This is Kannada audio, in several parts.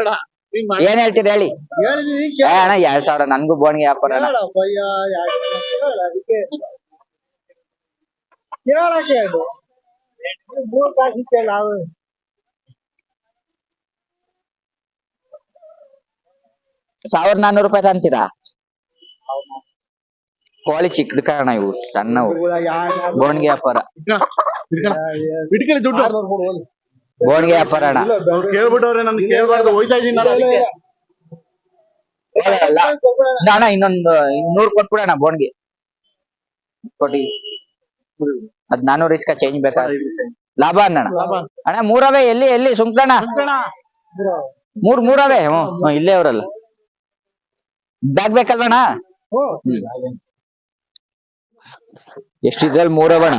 ಬೇಡ. ಏನ್ ಹೇಳ್ತೀರಿ ಹೇಳಿ? ಹೇಳಿದೀನಿ ಏ ಅಣ್ಣ ಎರಡ್ ಸಾವಿರ ನನ್ಗೂ ಬೋಣಿಗೆ ವ್ಯಾಪಾರ ಅಣ್ಣ ಅದಕ್ಕೆ. ಕೇಳಕ್ಕೆ ಅದು ಮೂರ್ ಕಾಸು ಕೇಳ ಅವು ಸಾವಿರದ ನಾನ್ನೂರು ರೂಪಾಯಿ ತಂತೀರಾ? ಕೋಳಿ ಚಿಕ್ಕದ ಕಾರಣ ಇವು ಸಣ್ಣವು. ಬೋಣಿಗೆ ವ್ಯಾಪಾರ ದುಡ್ಡು ಬೋಣಿಗೆ ವ್ಯಾಪಾರ ಅಣ್ಣ ಕೇಳ್ಬಿಟ್ಟವ್ರೆ ನನ್ ಕೇಳ್ಬಾರ್ದು ಹೋಯ್ತಾ ಇದೀನಿ ನಾನು ಅದಕ್ಕೆ. ಇಲ್ಲ, ಇಲ್ಲ. ಇಲ್ಲ. ಅಣ್ಣ ಇನ್ನೊಂದು ನೂರು ಕೊಟ್ಬಿಡೋಣ ಬೋಣಿಗೆ. ಕೊಡಿ. ಅದ್ ನಾನೂರು ಇಸ್ಕ ಚೇಂಜ್ ಬೇಕಾ? ಲಾಭ ಅಣ್ಣ ಅಣ್ಣ ಮೂರವೇ ಎಲ್ಲಿ ಎಲ್ಲಿ ಸುಮ್ಕಣ ಮೂರ್ ಮೂರವೇ ಹ್ಮ್ ಹ್ಮ್, ಇಲ್ಲೇ ಅವರಲ್ಲ. ಬ್ಯಾಗ್ ಬೇಕಲ್ವಣ್ಣ? ಎಷ್ಟಿದ್ರಲ್ಲಿ ಮೂರವಣ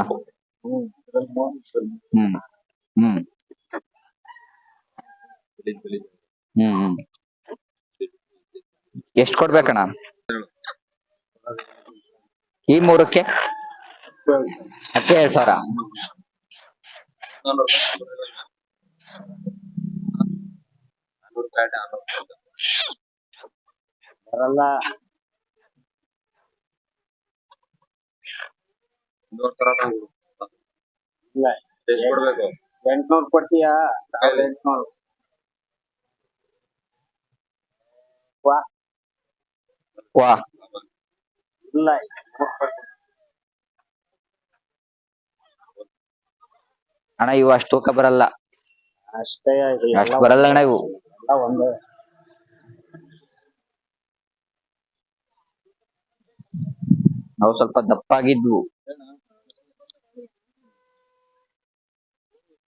ಹ್ಮ್ ಹ್ಮ್. ಹ್ಮ್ ಹ್ಮ್. ಎಷ್ಟ್ ಕೊಡ್ಬೇಕಣ್ಣ? ಈ ಮೂರಕ್ಕೆ? ಹತ್ತು ಎರಡು ಸಾವಿರ. ಬರಲ್ಲ. ಎಂಟ್ನೂರು ಕೊಡ್ತೀಯಾ? ಎಂಟ್ನೂರು. ವಾ ವಾ ಇಲ್ಲ ಅಣ್ಣ ಇವು ಅಷ್ಟು ತೂಕ ಬರಲ್ಲ. ಅಷ್ಟೇ ಅಷ್ಟು ಬರಲ್ಲ ಅಣ್ಣ ಇವು. ಒಂದೇ. ಅವು ಸ್ವಲ್ಪ ದಪ್ಪಾಗಿದ್ವು.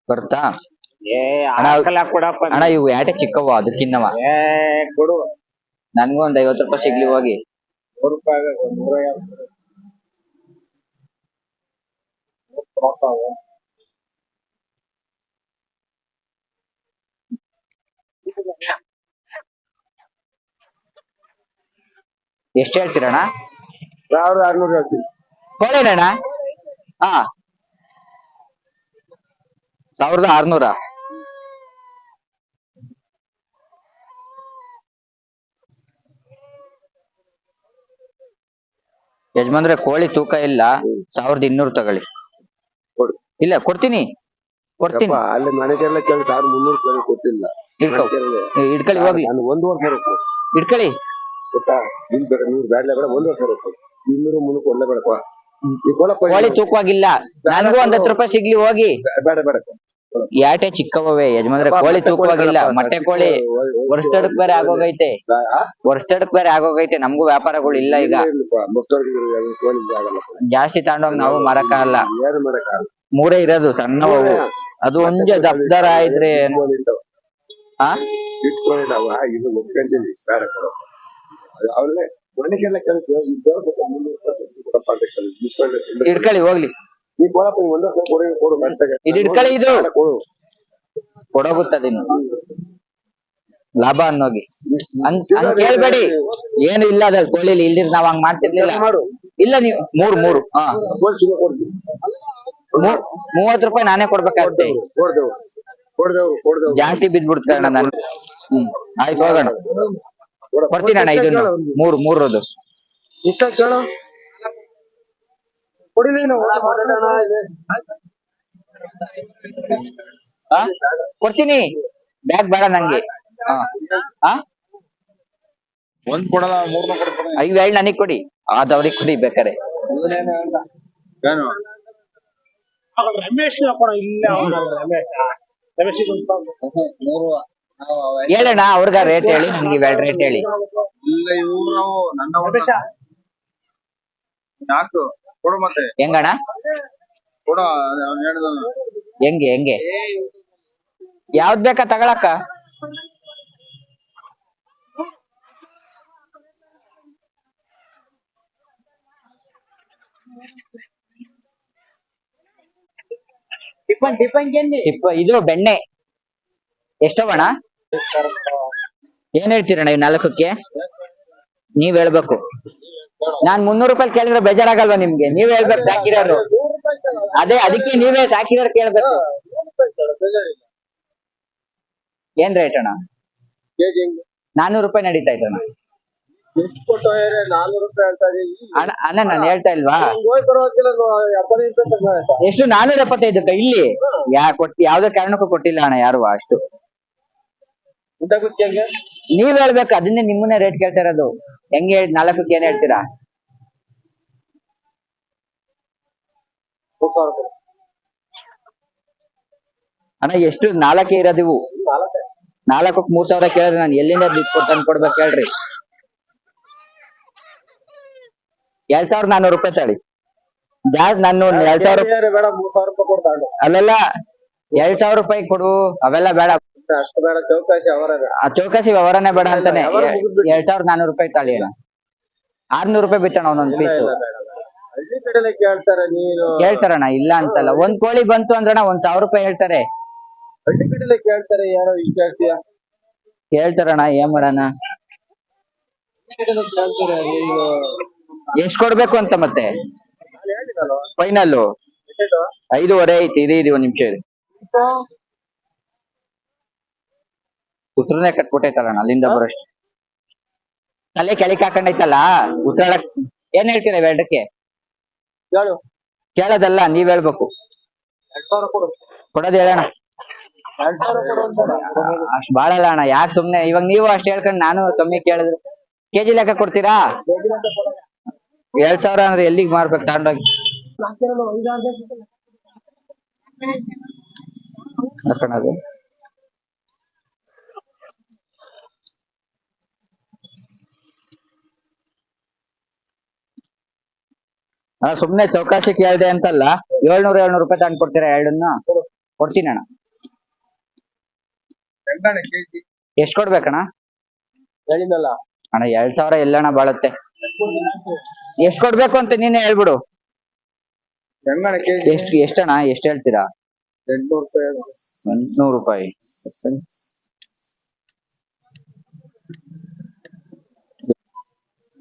ಬರ್ತಾ? ಏ ಅಣ್ಣ, ಅಣ್ಣ ಇವು ಯಾಟೆ ಚಿಕ್ಕವ? ಅದಕ್ಕಿನ್ನವ ಏ ಕೊಡು. ನನ್ಗೂ ಒಂದ್ ಐವತ್ತು ರೂಪಾಯಿ ಸಿಗ್ಲಿ ಹೋಗಿ. ಎಷ್ಟು ಹೇಳ್ತೀರಣ್ಣ? ಸಾವಿರದ ಆರ್ನೂರು ಹೇಳ್ತೀನಿ ಕೋಳಿನಣ್ಣ ಹಾ. ಸಾವಿರದ ಆರ್ನೂರ? ಯಜಮಾನ್ರೆ ಕೋಳಿ ತೂಕ ಇಲ್ಲ. ಸಾವಿರದ ಇನ್ನೂರು ತಗೊಳ್ಳಿ. ಕೊಡು. ಇಲ್ಲ ಕೊಡ್ತೀನಿ. ಕೊಡ್ತೀನಿ. ಅಲ್ಲಿ ಮನೆಗೆಲ್ಲ ಕೇಳಿ ಸಾವಿರದ ಮುನ್ನೂರು ಕೊಟ್ಟಿಲ್ಲ. ಮನೆಗೆಲ್ಲ. ಇಡ್ಕೊಳ್ಳಿ ಹೋಗ್ಲಿ ನಾನು ಒಂದೂವರೆ ಸಾವಿರ ಕೊಡು. ಇಡ್ಕೊಳ್ಳಿ ಗೊತ್ತಾ? ಬೇಡ ನೀರು ಬ್ಯಾಡ್ಲೆ ಬೇಡ ಒಂದೂವರೆ ಸಾವಿರ ಕೊಡು. ಇನ್ನೂರು ಮುನ್ನೂರು ಕೊಡ್ಲೇ ಬೇಡಪ್ಪ. ಈ ಕೊಡಪ್ಪ ಕೋಳಿ ತೂಕವಾಗಿಲ್ಲ. ನನಗೂ ಒಂದ್ ಹತ್ತು ರೂಪಾಯಿ ಸಿಗ್ಲಿ ಹೋಗಿ. ಬೇಡ ಬೇಡ ಯಾಟೆ ಚಿಕ್ಕವೇ ಯಜಮಾನ್ರೆ ಕೋಳಿ ತೂಕವಾಗಿಲ್ಲ ಮೊಟ್ಟೆ ಕೋಳಿ ವರ್ಷದಕ್ ಬೇರೆ ಆಗೋಗೈತೆ ವರ್ಷದಕ್ ಬೇರೆ ಆಗೋಗೈತೆ ನಮಗೂ ವ್ಯಾಪಾರಗಳು ಇಲ್ಲ ಈಗ ಜಾಸ್ತಿ ತಗೊಂಡೋಗ್ ನಾವು ಮಾರಕ್ಕಾಗಲ್ಲ ಮೂರೇ ಇರೋದು ಸಣ್ಣವು ಅದು ಒಂದೇ ದಪ್ದರ ಇದ್ರೆ ಇಟ್ಕೊಳ್ಳಿ ಹೋಗ್ಲಿ ಈ ಕೊಡಪ್ಪ ನೀವು ಒಂದೂವರೆ ಸಾವಿರ ಕೊಡು ಕೊಡು ಮೆತ್ತಗೆ. ಇದು ಇಟ್ಕೊಳ್ಳಿ ಇದು. ಕೊಡು. ಕೊಡೋಗುತ್ತದೆ ಲಾಭ ಅನ್ನೋಗಿ. ಅಂತ ಕೇಳ್ಬೇಡಿ. ಏನು ಇಲ್ಲ ಅದ್ರಲ್ಲಿ ಕೋಳಿಲಿ ಇಲ್ದಿರ್ ನಾವ್ ಹಂಗ ಮಾಡ್ತಿರ್ಲಿಲ್ಲ. ಮಾಡು. ಇಲ್ಲ ನೀವು ಮೂರು ಮೂರು. ಹಾ. ಕೋಳಿ ಸುಮ್ಮನೆ ಕೊಡ್ತೀವಿ ಮೂವತ್ ರೂಪಾಯಿ ನಾನೇ ಕೊಡ್ಬೇಕಾಗುತ್ತೆ. ಕೊಡ್ದೆವು ಕೊಡ್ದೆವು ಕೊಡ್ದೆವು ಜಾಸ್ತಿ ಬಿದ್ಬಿಡ್ತಾರೆ ನಾನು. ಹ್ಮ್. ಆಯ್ತು ಹೋಗೋಣ. ಕೊಡ್ತೀನಿ ಅಣ್ಣ ಇದನ್ನು. ಮೂರು ಮೂರದು ಇಷ್ಟ ಕೊಡಿ ನೀನು ಆ? ಕೊಡ್ತೀನಿ. ಬ್ಯಾಗ್ ಬೇಡ ನಂಗೆ? ಒಂದ್ ಕೊಡಲ್ಲ ಮೂರ್ನ ಕೊಡ್ತಾನೆ ಐದು ಹೇಳಿ ನನಗ್ ಕೊಡಿ. ಅದವ್ರಿಗೆ ಕೊಡಿ ಬೇಕಾರೆ ರಮೇಶ್ ಹೇಳಣ್ಣ ಅವ್ರಿಗ ರೇಟ್ ಹೇಳಿ ನನ್ಗೆ ಇವೆರಡು ರೇಟ್ ಹೇಳಿ. ಇಲ್ಲ ಇವ್ರು ನನ್ನ ರಮೇಶ. ನಾಲ್ಕು. ಕೊಡು ಮತ್ತೆ. ಹೆಂಗಣ್ಣ? ಕೊಡು ಅವ್ನು ಹೇಳಿದನು ಹೆಂಗೆ ಹೆಂಗೆ? ಯಾವ್ದ್ ಬೇಕಾ ತಗೊಳಕ್ಕ? ಇಪ್ಪ ಇದು ಬೆಣ್ಣೆ. ಎಷ್ಟವಣ್ಣ? ಏನ್ ಹೇಳ್ತೀರಣ್ಣ ಇವ್ ನಾಲ್ಕಕ್ಕೆ? ನೀವ್ ಹೇಳ್ಬೇಕು. ನಾನ್ ಮುನ್ನೂರು ರೂಪಾಯಿ ಕೇಳಿದ್ರೆ ಬೇಜಾರಾಗಲ್ವಾ ನಿಮ್ಗೆ? ನೀವ್ ಹೇಳ್ಬೇಕು ಸಾಕಿರೋರು. ಅದೇ ಅದಕ್ಕೆ ನೀವೇ ಸಾಕಿರೋರು ಕೇಳ್ಬೇಕು. ಏನ್ ರೇಟ್ ಅಣ್ಣ? ನಾನೂರು ರೂಪಾಯಿ ನಡೀತಾ ಹೇಳ್ತಾ ಅಣ್ಣ ಅಣ್ಣ ನಾನು ಹೇಳ್ತಾ ಇಲ್ವಾ? ಎಷ್ಟು? ಎಪ್ಪತ್ತೈದು ನಾನೂರ ಎಪ್ಪತ್ತೈದಕ್ಕ ಇಲ್ಲಿ ಯಾ ಕೊಟ್ಟು ಯಾವ್ದೇ ಕಾರಣಕ್ಕೂ ಕೊಟ್ಟಿಲ್ಲ ಅಣ್ಣ ಯಾರು ಅಷ್ಟು. ನೀವ್ ಹೇಳ್ಬೇಕು ಅದನ್ನೇ ನಿಮ್ಮನ್ನೇ ರೇಟ್ ಕೇಳ್ತಾ ಇರೋದು. ಹೆಂಗೆ ಹೇಳಿ ನಾಲ್ಕಕ್ಕೆ ಏನ್ ಹೇಳ್ತೀರಾ? ಅಣ್ಣ ಎಷ್ಟು? ನಾಲ್ಕೇ ಇರೋದಿವು ಇವು. ನಾಲ್ಕು. ನಾಲ್ಕಕ್ಕೆ ಮೂರ್ ಸಾವಿರ ಕೇಳಿದ್ರೆ ನಾನು ಎಲ್ಲಿಂದ ದುಡ್ಡು ತಂದು ಕೊಡ್ಬೇಕು ಹೇಳ್ರಿ. ಎರಡ್ ಸಾವಿರದ ನಾನೂರು ರೂಪಾಯಿ ತಳಿ ಜಾಸ್ತಿ ನಾನು ಎರಡ್ ಸಾವಿರ ಅಲ್ಲೆಲ್ಲ ಎರಡ್ ಸಾವಿರ ರೂಪಾಯಿ ಕೊಡು ಅವೆಲ್ಲ ಬೇಡ. ಅಷ್ಟು ಬೇಡ ಚೌಕಾಸಿ ಅವರ ಆ ಚೌಕಾಸಿ ವ್ಯವಹಾರನೇ ಬೇಡ ಅಂತಾನೆ. ವ್ಯವಹಾರ ಮುಗಿದ್ಬಿಟ್ಟು. ಎರಡ್ ಸಾವಿರದ ನಾನೂರು ರೂಪಾಯಿ ತಾಳಿ ಅಣ್ಣ ಆರ್ನೂರು ರೂಪಾಯಿ ಬಿಟ್ಟಣ ಒಂದೊಂದು ಪೀಸ್ ಹಳ್ಳಿ ಕಡೆಲೆ ಕೇಳ್ತಾರೆ ನೀನು. ಕೇಳ್ತಾರಣ್ಣ ಇಲ್ಲ ಅಂತಲ್ಲ. ಒಂದ್ ಕೋಳಿ ಬಂತು ಅಂದ್ರಣ ಒಂದ್ ಸಾವಿರ ರೂಪಾಯಿ ಹೇಳ್ತಾರೆ. ಹಳ್ಳಿ ಕಡೆಲೆ ಕೇಳ್ತಾರೆ ಯಾರೋ ಹಿಂಗ್ ಕೇಳ್ತೀಯ ಹೇಳ್ತಾರಣ್ಣ ಏನ್ ಮಾಡಣ? ಹಳ್ಳಿ ಕಡೆಲೆ ಕೇಳ್ತಾರೆ ನೀನು. ಎಷ್ಟ್ ಕೊಡ್ಬೇಕು ಅಂತ ಮತ್ತೆ? ನಾನು ಹೇಳಿದಲ್ವ? ಫೈನಲ್ ಐದುವರೆ ಐದೂವರೆ ಐತಿ ಇರಿ ಇರಿ ಒಂದ್ ನಿಮಿಷ ಇರಿ ಉಸಿರನ್ನೇ ಕಟ್ಬಿಟ್ಟೈತಲ್ಲಣ್ಣ ಅಲ್ಲಿಂದ ಬರೋಷ್ಟು ತಲೆ ಕೆಳಕ್ ಹಾಕೊಂಡೈತಲ್ಲ? ಉಸಿರಾಡಕ್ ಏನ್ ಹೇಳ್ತೀರ ಎರಡಕ್ಕೆ? ಹೇಳು ಕೇಳೋದಲ್ಲ ನೀವ್ ಹೇಳ್ಬೇಕು. ಕೊಡೋದು ಹೇಳೋಣ ಅಷ್ಟು ಬಾಳಲ್ಲ ಅಣ್ಣ ಯಾಕೆ ಸುಮ್ನೆ ಇವಾಗ ನೀವು ಅಷ್ಟ್ ಹೇಳ್ಕೊಂಡು ನಾನು ಕಮ್ಮಿ ಕೇಳಿದ್ರು. ಕೆಜಿ ಲೆಕ್ಕ ಕೊಡ್ತೀರಾ? ಎರಡ್ ಸಾವಿರ ಅಂದ್ರೆ ಎಲ್ಲಿಗ್ ಮಾರ್ಬೇಕು ತಗೊಂಡೋಗಿ? ಹಾಕೋಣದು ಸುಮ್ನೆ ಚೌಕಾಸಿ ಕೇಳ್ದೆ ಅಂತಲ್ಲ ಏಳ್ನೂರ ಏಳ್ನೂರು ರೂಪಾಯಿ ತಂದು ಕೊಡ್ತೀರಾ ಎರಡನ್ನ? ಕೊಡ್ತೀನಿ ಅಣ್ಣ. ಎಷ್ಟ್ ಕೊಡ್ಬೇಕಣ್ಣ? ಹೇಳಿದಲ್ಲ ಅಣ್ಣ ಎರಡ್ ಸಾವಿರ ಎಲ್ಲಣ್ಣ ಬಾಳುತ್ತೆ. ಎಷ್ಟ್ ಕೊಡ್ಬೇಕು ಅಂತ ನೀನೆ ಹೇಳ್ಬಿಡು. ಎಷ್ಟ್ ಎಷ್ಟಣ್ಣ? ಎಷ್ಟ್ ಹೇಳ್ತೀರಾ? ಎಂಟ್ನೂರು ರೂಪಾಯಿ ಎಂಟ್ನೂರು ರೂಪಾಯಿ.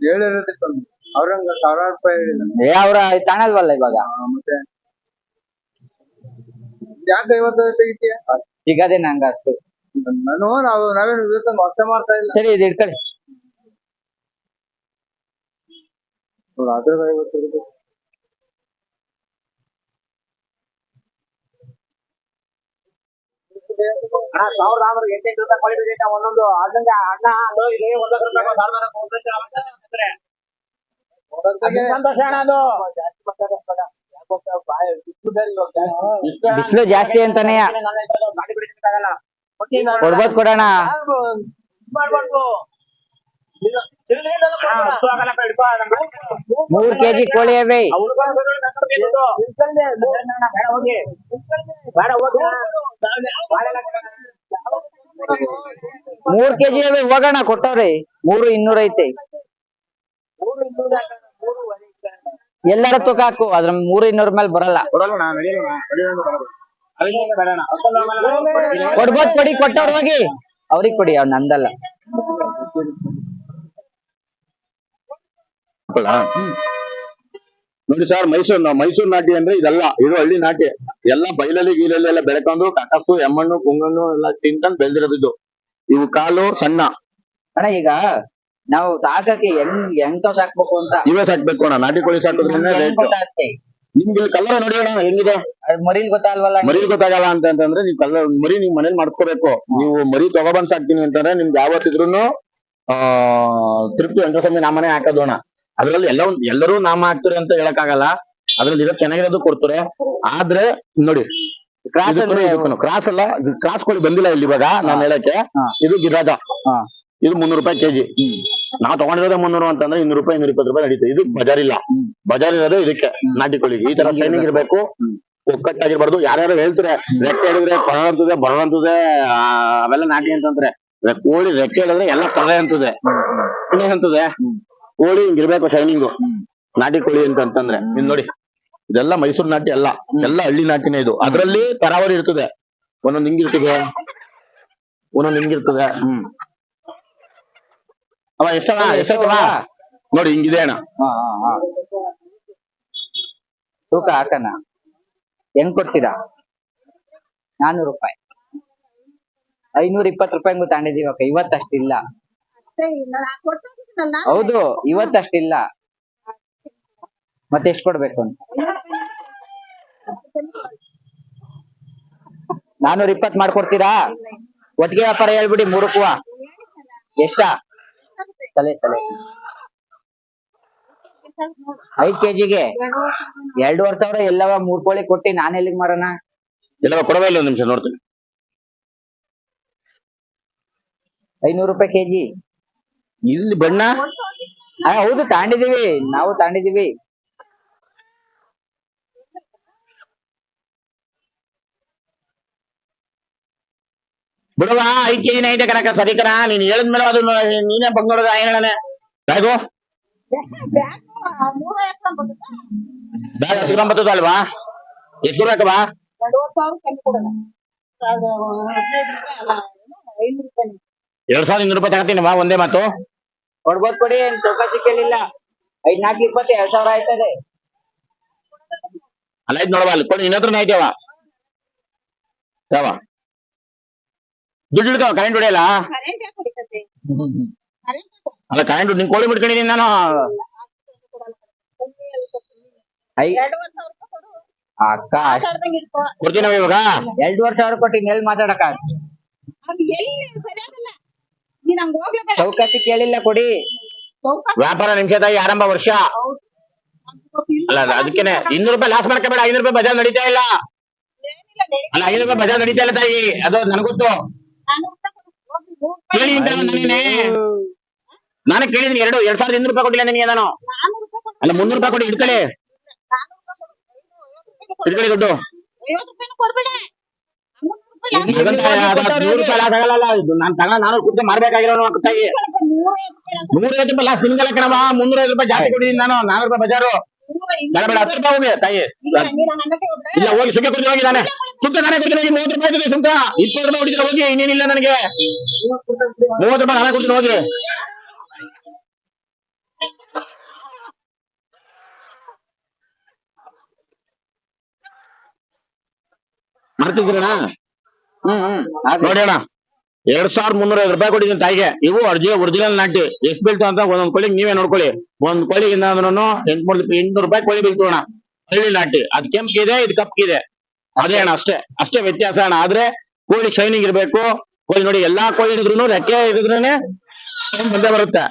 ಹೇಳಿರೋದಕ್ಕೆ ಅವ್ರಂಗ ಸಾವಿರಾರು ರೂಪಾಯಿ ಹೇಳಿದ ಏ ಅವ್ರ ಕಾಣಲ್ವಲ್ಲ ಇವಾಗ? ಮತ್ತೆ? ಯಾಕೆ ಇವತ್ತು ತೆಗಿತೀಯ? ಸಿಗದೆ ನಂಗ ಅಷ್ಟು. ನಾನು ನಾವು ನಾವೇನು ಇವತ್ತು ಹೊಸ ಮಾಡ್ತಾ ಇಲ್ಲ. ಸರಿ ಇದು ಇಟ್ಕೊಳ್ಳಿ. ನೋಡು, ಅದ್ರಾಗ ಐವತ್ತು ರೂಪಾಯಿ ಸಾವಿರದ ಎಂಟೆಂಟು ರೂಪಾಯಿ ಒಂದೊಂದು ಅದನ್ನ ಅಣ್ಣ ಅದು ಇದೆ ಒಂದೊಂದು ರೂಪಾಯಿ ಸಾವಿರದ ಒಂದೊಂದಾಗೆ ಸಂತೋಷ ಅಣ್ಣ ಅದು ಬಿಸಿಲು ಜಾಸ್ತಿ ಅಂತಾನೆ. ಕೊಡ್ಬೋದು ಕೊಡೋಣ. ಮೂರ್ ಕೆಜಿ ಕೋಳಿ ಅವೇ. ಮೂರ್ ಕೆಜಿ ಅವೇ ಹೋಗೋಣ ಕೊಟ್ಟವ್ರಿ. ಮೂರು ಇನ್ನೂರ ಐತೆ ಎಲ್ಲರ ತೂಕ ಹಾಕು ಅದ್ರ ಮೂರು ಇನ್ನೂರ ಮೇಲೆ ಬರಲ್ಲ. ಕೊಡ್ಬೋದ್ ಕೊಡಿ ಕೊಟ್ಟವ್ರ ಹೋಗಿ. ಅವ್ರಿಗೆ ಕೊಡಿ ಅವ್ನ ನಂದಲ್ಲ. ನೋಡಿ ಸರ್ ಮೈಸೂರು ನಾವು ಮೈಸೂರು ನಾಟಿ ಅಂದ್ರೆ ಇದೆಲ್ಲ ಇದು ಹಳ್ಳಿ ನಾಟಿ. ಎಲ್ಲ ಬೈಲಲ್ಲಿ ಗೀಲಲ್ಲಿ ಎಲ್ಲ ಬೆಳ್ಕೊಂಡು ಕಟಸು ಎಮ್ಮಣ್ಣು ಕುಂಗಣ್ಣು ಎಲ್ಲ ತಿಂತ ಬೆಳ್ದಿರೋದು ಇದು. ಇವು ಕಾಲು ಸಣ್ಣ. ಅಣ್ಣ ಈಗ ನಾವು ಸಾಕಕ್ಕೆ ಹೆಂಗ್ ಎಂತ ಸಾಕ್ಬೇಕು ಅಂತ. ನೀವೇ ಸಾಕ್ಬೇಕು ಅಣ್ಣ. ನಾಟಿ ಕೋಳಿ ಸಾಕೋದ್ರಿಂದ ನಮ್ಗೆ ಹೆಂಗ್ ರೇಟ್ ಗೊತ್ತಾಗುತ್ತೆ ನಿಮ್ಗೆ ಇಲ್ಲಿ ಕಲರ್ ನೋಡಿ ಅಣ್ಣ ಹೆಂಗಿದೆ? ಅದ್ ಮರಿಲ್ ಗೊತ್ತಾಗಲ್ವಲ್ಲ ಮರಿ ಗೊತ್ತಾಗಲ್ಲ ಅಂತ ಅಂತಂದ್ರೆ ನೀವು ಕಲರ್ ಮರಿ ನೀವು ಮನೇಲಿ ಮಾಡಿಸ್ಕೋಬೇಕು. ನೀವು ಮರಿ ತಗೊಬಂದ್ ಸಾಕ್ತೀನಿ ಅಂತಂದ್ರೆ ನಿಮ್ಗೆ ಯಾವತ್ತಿದ್ರು ಆ ತೃಪ್ತಿ ವೆಂಕಟಸ್ವಾಮಿ ನಾಮನೇ ಹಾಕೋದು ಅಣ್ಣ. ಅದ್ರಲ್ಲಿ ಎಲ್ಲ ಎಲ್ಲರೂ ನಾಮ ಹಾಕ್ತಾರೆ ಅಂತ ಹೇಳಕ್ಕಾಗಲ್ಲ. ಅದ್ರಲ್ಲಿ ಇರೋ ಚೆನ್ನಾಗಿರೋದು ಕೊಡ್ತಾರೆ. ಆದ್ರೆ ನೋಡಿ ಕ್ರಾಸ್ ಕ್ರಾಸ್ ಅಲ್ಲ ಕ್ರಾಸ್ ಕೋಳಿ ಬಂದಿಲ್ಲ ಇಲ್ಲಿ ಇವಾಗ ನಾನು ಹೇಳಕ್ಕೆ. ಇದು ಗಿರಾಜ. ಇದು ಮುನ್ನೂರು ರೂಪಾಯಿ ಕೆಜಿ. ನಾವು ತಗೊಂಡಿರೋದೇ ಮುನ್ನೂರು ಅಂತಂದ್ರೆ ಇನ್ನೂರು ರೂಪಾಯಿ ಇನ್ನೂರ ಇಪ್ಪತ್ತು ರೂಪಾಯಿ ನಡೀತದೆ. ಇದು ಬಜಾರ್ ಇಲ್ಲ. ಬಜಾರ್ ಇರೋದು ಇದಕ್ಕೆ. ನಾಟಿ ಕೋಳಿಗೆ ಈ ತರ ಟ್ರೈನಿಂಗ್ ಶೈನಿಂಗ್ ಇರಬೇಕು. ಒಕ್ಕಟ್ಟಾಗಿರ್ಬಾರ್ದು ಯಾರ್ಯಾರು ಹೇಳ್ತಾರೆ ರೆಕ್ಕೆ ಹೇಳಿದ್ರೆ ಕೊಳ ಅಂತದೆ ಬರ ಅಂತದೆ ಆ, ಅವೆಲ್ಲ ನಾಟಿ ಅಂತಂದ್ರೆ ಕೋಳಿ ರೆಕ್ಕೆ ಹೇಳಿದ್ರೆ ಎಲ್ಲ ತಲೆ ಅಂತದೆ. ಕಳೆ ಅಂತದೆ. ಕೋಳಿ ಹಿಂಗಿರ್ಬೇಕು ಶೈನಿಂಗು. ನಾಟಿ ಕೋಳಿ ಅಂತ ಅಂತಂದ್ರೆ ನಿನ್ ನೋಡಿ. ಇದೆಲ್ಲ ಮೈಸೂರು ನಾಟಿ ಅಲ್ಲ. ಎಲ್ಲ ಹಳ್ಳಿ ನಾಟಿನೇ ಇದು. ಅದರಲ್ಲಿ ತರಾವರಿ ಇರ್ತದೆ. ಒಂದೊಂದ್ ಹಿಂಗಿರ್ತದೆ ಒಂದೊಂದ್ ಹಿಂಗಿರ್ತದೆ ಅವ ಎಷ್ಟವ ಎಷ್ಟವ ನೋಡಿ ಹಿಂಗಿದೆ ಅಣ್ಣ. ಹಾ ಹಾ ಹಾ. ತೂಕ ಹಾಕಣ ಹೆಂಗ್ ಕೊಡ್ತೀರಾ? ನಾನೂರು ರೂಪಾಯಿ. ಐನೂರ ಇಪ್ಪತ್ತು ರೂಪಾಯಿ ತಗೊಂಡಿದೀವಿ ಅಕ್ಕ. ಇವತ್ತಷ್ಟಿಲ್ಲ. ಹೌದು ಇವತ್ತಷ್ಟಿಲ್ಲ. ಮತ್ತೆ ಎಷ್ಟು ಕೊಡ್ಬೇಕು ಅಂತ? ನಾನೂರ ಇಪ್ಪತ್ ಮಾಡ್ಕೊಡ್ತೀರಾ? ಒಟ್ಟಿಗೆ ವ್ಯಾಪಾರ ಹೇಳ್ಬಿಡಿ ಮೂರುಕ್ಕೂ ಎಷ್ಟ? ತಲೆ ತಲೆ. ಐದ್ ಕೆಜಿಗೆ ಎರಡೂವರೆ ಸಾವಿರ ಎಲ್ಲವ ಮೂರ್ ಕೋಳಿ ಕೊಟ್ಟಿ ನಾನು ಎಲ್ಲಿಗ್ ಮಾರಣ? ಎಲ್ಲ ಕೊಡವ ಇಲ್ಲ ಒಂದ್ ನಿಮಿಷ ನೋಡ್ತೀನಿ. ಐನೂರು ರೂಪಾಯಿ ಕೆಜಿ. ಇಲ್ಲಿ ಬಣ್ಣ? ಆ, ಹೌದು ತಾಂಡಿದೀವಿ. ನಾವು ತಗೊಂಡಿದೀವಿ ಬಿಡವಾ ಐದ್ ಕೆಜಿನ ಐತೆ ಕನಕ ಸರಿ ಕಣ ನೀನ್ ಹೇಳಿದ್ಮೇಲೆ ಅದು ನೀನೇ ಬಂಗೋಡದ ಹೇಳನೆ ಬ್ಯಾಗು? ಬ್ಯಾಗ್ ಹತ್ಕೊಂಬತ್ತದ ಅಲ್ವಾ? ಎಷ್ಟು ಬೇಕವಾ ಎರಡ್ ಸಾವಿರದ ಇನ್ನೂರು ರೂಪಾಯಿ ತಗತೀನಿ ಬಾ ಒಂದೇ ಮಾತು. ಕೊಡ್ಬೋದು ಕೊಡಿ ಏನ್ ಚೌಕಾಸಿ ಕೇಳಿಲ್ಲ ಐದ್ ನಾಲ್ಕು ಇಪ್ಪತ್ತು ಎರಡ್ ಸಾವಿರ ಆಯ್ತದೆ. ಅಲ್ಲ ಐತ್ ನೋಡವಾ ಅಲ್ಲಿ ಕೊಡಿ ನಿನ್ನ ಐತೆವಾ ಐತೆವ ಯಾವ ದುಡ್ಡು ಹಿಡ್ಕೋ ಕರೆಂಟ್ ಹೊಡೆಯಲ್ಲ? ಕರೆಂಟ್ ಯಾಕೆ ಹೊಡಿತೈತೆ? ಕರೆಂಟ್ ಅಲ್ಲ ಕರೆಂಟ್ ನಿನ್ ಕೋಳಿ ಬಿಟ್ಕೊಂಡಿದ್ದೀನಿ ನಾನು. ಐ ಅಕ್ಕ ನಾವು ಕೊಡ್ತೀನವ ಇವಾಗ ಎರಡೂವರೆ ಸಾವಿರ ಕೊಟ್ಟು ಇನ್ನೆಲ್ ಮಾತಾಡಕ ಚೌಕಾಸಿ ಕೇಳಿಲ್ಲ ಕೊಡಿ. ವ್ಯಾಪಾರ ನಿಂಗೆ ತಾಯಿ ಆರಂಭ ವರ್ಷ. ಅಲ್ಲ ಅಲ್ಲ, ಅದಕ್ಕೇನೆ ಇನ್ನೂರು ರೂಪಾಯಿ ಲಾಸ್ ಮಾಡ್ಕೋಬೇಡ ಐನೂರು ರೂಪಾಯಿ ಬಜಾರ್ ನಡೀತಾ ಇಲ್ಲ. ಅಲ್ಲ ಐನೂರು ರೂಪಾಯಿ ಬಜಾರ್ ನಡೀತಾ ಇಲ್ಲ ತಾಯಿ ಅದು ನನಗೊತ್ತು. ನಾನು ಕೇಳಿದ್ನಿ ಎರಡು ಎರಡ್ ಸಾವಿರದ ಇನ್ನೂರು ರೂಪಾಯಿ ಕೊಟ್ಟಿಲ್ಲ ನಿಮಗೆ ನಾನು. ಅಲ್ಲ ಮುನ್ನೂರು ರೂಪಾಯಿ ಕೊಡಿ ಇಟ್ಕೊಳ್ಳಿ. ಇಟ್ಕೊಳ್ಳಿ ದುಡ್ಡು. ನೂರು ರೂಪಾಯಿ ಲಾಸ್ ಆಗಲ್ಲ ನಾನು ತಗೊಂಡ ನಾನು ಮಾಡ್ಬೇಕಾಗಿರೋ ತಾಯಿ. ಕೊಡಪ್ಪ? ನೂರೈವತ್ತು ರೂಪಾಯಿ ಲಾಸ್ ನಿಮ್ಗೆಲ್ಲ ಕಣವ ಮುನ್ನೂರೈವತ್ತು ರೂಪಾಯಿ ಜಾಸ್ತಿ ಕೊಡಿದೀನಿ ನಾನು ನಾನೂರು ರೂಪಾಯಿ ಬಜಾರು. ಬೇಡ ಬೇಡ ಹತ್ತು ರೂಪಾಯಿ ಹೋಗಿ ತಾಯಿ. ಇಲ್ಲ, ಹೋಗಿ ಸುಖ ಕೊಡ್ತೀನಿ ಹೋಗಿ ನಾನೇ ಸುಖ ನಾನೇ ಕೊಡ್ತೀನಿ ಹೋಗಿ ಮೂವತ್ತು ರೂಪಾಯಿ ಇದೆ ಸುಖ ಇಪ್ಪತ್ತು ರೂಪಾಯಿ ಹೊಡಿತೀರ ಹೋಗಿ ಇನ್ನೇನಿಲ್ಲ ನನಗೆ ಮೂವತ್ತು ರೂಪಾಯಿ ನಾನೇ ಕೊಡ್ತೀನಿ ಹೋಗಿ ಮಾಡ್ತಿದ್ದೀರಣ್ಣ ಹ್ಮ್ ಹ್ಮ್ ಆಗ್ಲಿ. ನೋಡಿ ಅಣ್ಣ ಎರಡ್ ಸಾವಿರದ ಮುನ್ನೂರ ಐದು ರೂಪಾಯಿ ಕೊಟ್ಟಿದ್ದೀನಿ ತಾಯಿಗೆ ಇವು ಅರ್ಜಿ ಒರಿಜಿನಲ್ ನಾಟಿ ಎಷ್ಟು ಬೀಳ್ತು ಅಂತ ಒಂದೊಂದ್ ಕೋಳಿಗೆ ನೀವೇ ನೋಡ್ಕೊಳ್ಳಿ ಒಂದ್ ಕೋಳಿಗಿಂದ ಅಂದ್ರೂ ಎಂಟ್ನೂರು ಎಂಟ್ನೂರು ರೂಪಾಯಿ ಕೋಳಿ ಬೀಳ್ತು ಅಣ್ಣ ಹಳ್ಳಿ ನಾಟಿ ಅದ್ ಕೆಂಪಿದೆ ಇದು ಕಪ್ಪಿದೆ ಅದೇ ಅಣ್ಣ, ಅಷ್ಟೇ ಅಷ್ಟೇ ವ್ಯತ್ಯಾಸ ಅಣ್ಣ. ಆದ್ರೆ ಕೋಳಿ ಶೈನಿಂಗ್ ಇರ್ಬೇಕು. ಕೋಳಿ ನೋಡಿ ಎಲ್ಲಾ ಕೋಳಿ ಹಿಡಿದ್ರು ರೆಕ್ಕೆ ಹಿಡಿದ್ರೇನೆ ಮುಂದೆ ಬರುತ್ತೆ.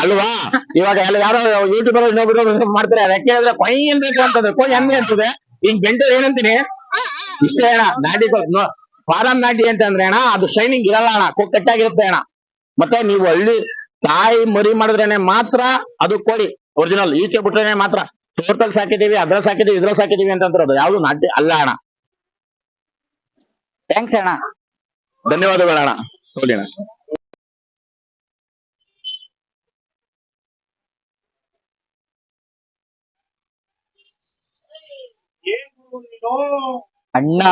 ಅಲ್ವಾ? ಇವಾಗ ಎಲ್ಲ ಯಾರೋ ಯೂಟ್ಯೂಬರ್ ನೋಡ್ಬಿಟ್ಟು ಮಾಡ್ತಾರೆ. ರೆಕ್ಕೆ ಹೇಳಿದ್ರೆ ಕೊಯ್ ಅನ್ಬೇಕು ಅಂತಂದ್ರೆ ಕೋಳಿ ಎಮ್ಮೆ ಅಂತದೆ? ಈಗ ಬೆಂಟರ್ ಏನಂತೀನಿ? ಇಷ್ಟೇ ಅಣ್ಣ, ನಾಟಿ ಫಾರಂ ನಾಟಿ ಅಂತ ಅಂದ್ರೆ ಅಣ್ಣ, ಅದು ಶೈನಿಂಗ್ ಇರಲ್ಲ ಅಣ್ಣ. ಕಟ್ಟಾಗಿರುತ್ತೆ ಅಣ್ಣ. ಮತ್ತೆ ನೀವು ಹಳ್ಳಿ ತಾಯಿ ಮರಿ ಮಾಡಿದ್ರೇನೆ ಮಾತ್ರ ಅದು ಕೋಳಿ. ಒರಿಜಿನಲ್ ಈಚೆ ಬಿಟ್ರೇನೆ ಮಾತ್ರ. ತೋಟದಲ್ಲಿ ಸಾಕಿದೀವಿ ಅದ್ರಲ್ಲಿ ಸಾಕಿದೀವಿ ಇದ್ರಲ್ಲಿ ಸಾಕಿದೀವಿ ಅಂತ ಅಂತಾರೆ ಯಾವ್ದು ನಾಟಿ ಅಲ್ಲ ಅಣ್ಣ ಥ್ಯಾಂಕ್ಸ್ ಅಣ್ಣ ಧನ್ಯವಾದಗಳು ಅಣ್ಣ ಹೋಗಿ ಅಣ್ಣ ಅಣ್ಣ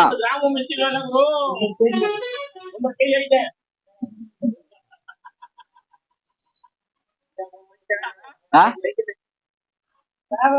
ಗ್ರಾಮ